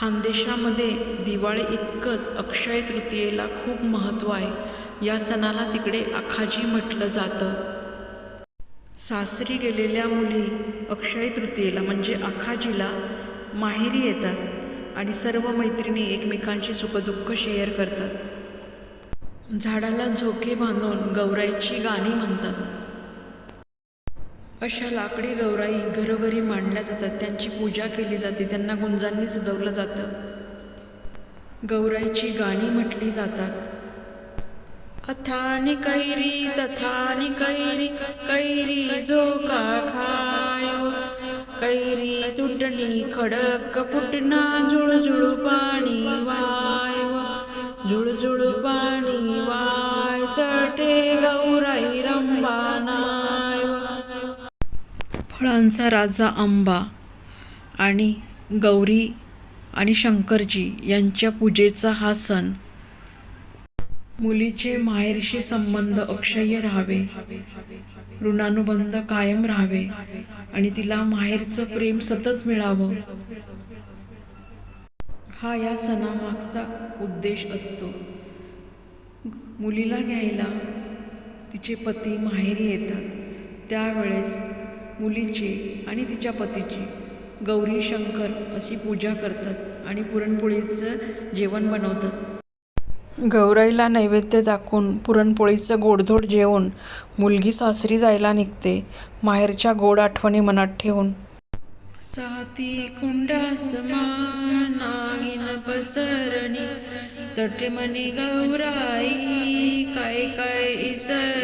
खानदेशामध्ये दिवाळी इतकंच अक्षय तृतीयेला खूप महत्त्व आहे. या सणाला तिकडे आखाजी म्हटलं जातं. सासरी गेलेल्या मुली अक्षय तृतीयेला म्हणजे आखाजीला माहेरी येतात आणि सर्व मैत्रिणी एकमेकांची सुखदुःख शेअर करतात. झाडाला झोके बांधून गौराईची गाणी म्हणतात. अशा लाकडी गौराई घरोघरी मांडल्या जातात. त्यांची पूजा केली जाते. त्यांना गुंजांनी सजवलं जातं. गौराईची गाणी म्हटली जातात. अथानी कैरी तथानी कैरी कैरी जो का खायो. कैरी तुटणी खडक फुटना जुळजुळ पाणी. फळांचा राजा आंबा आणि गौरी आणि शंकरजी यांच्या पूजेचा हा सण. मुलीचे माहेरशी संबंध अक्षय्य राहावे. ऋणानुबंध कायम राहावे आणि तिला माहेरचं प्रेम सतत मिळावं. हा या सणामागचा उद्देश असतो. मुलीला घ्यायला तिचे पती माहेरी येतात. त्यावेळेस मुलीची आणि तिच्या पतीची. गौरी शंकर अशी पूजा करतात आणि पुरणपोळीचं जेवण बनवतात. गौराईला नैवेद्य दाखवून पुरणपोळीचं गोडधोड जेवून मुलगी सासरी जायला निघते माहेरच्या गोड आठवणी मनात ठेवून. साती कुंडास नागिन पसरणी तटमणी गौराई काय काय इसरणी